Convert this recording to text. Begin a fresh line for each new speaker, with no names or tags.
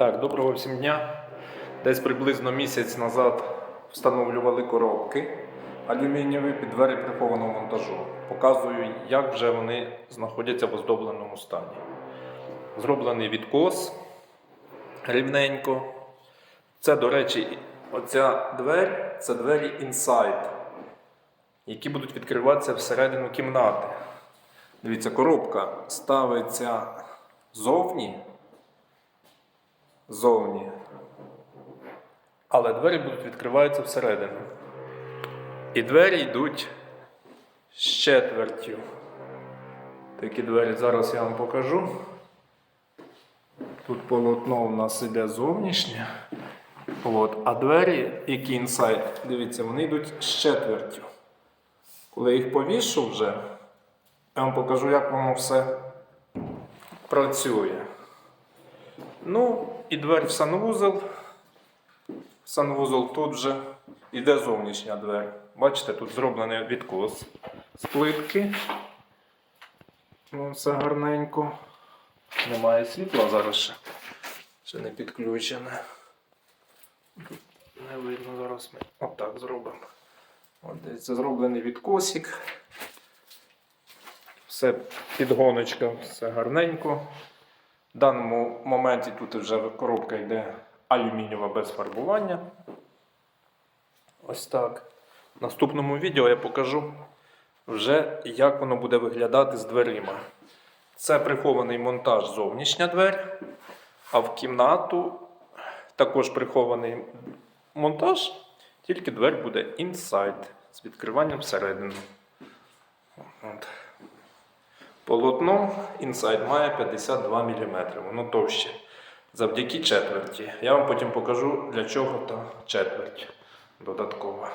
Так, доброго всім дня. Десь приблизно місяць назад встановлювали коробки алюмінієві під двері прихованого монтажу. Показую, як вже вони знаходяться в оздобленому стані. Зроблений відкос рівненько. Це, до речі, оця двері це двері інсайд, які будуть відкриватися всередину кімнати. Дивіться, коробка ставиться зовні зовні. Але двері будуть відкриваються всередину. І двері йдуть з четвертю. Такі двері зараз я вам покажу. Тут полотно у нас іде зовнішнє. От. А двері, які інсайд, дивіться, вони йдуть з четвертю. Коли я їх повішу вже, я вам покажу, як воно все працює. Ну, і двері в санвузол. Санвузол тут же йде зовнішня двері. Бачите, тут зроблений відкос з плитки. Ну, все гарненько. Немає світла зараз ще. Ще не підключене. Не видно зараз ми отак зробимо. От це зроблений відкосик. Все підгоночка, все гарненько. В даному моменті тут вже коробка йде алюмінієва без фарбування. Ось так. В наступному відео я покажу вже, як воно буде виглядати з дверима. Це прихований монтаж зовнішня двері, а в кімнату також прихований монтаж, тільки двері буде inside з відкриванням всередину. От. Полотно Inside має 52 мм, воно товще. Завдяки четверті. Я вам потім покажу, для чого та четверть додаткова.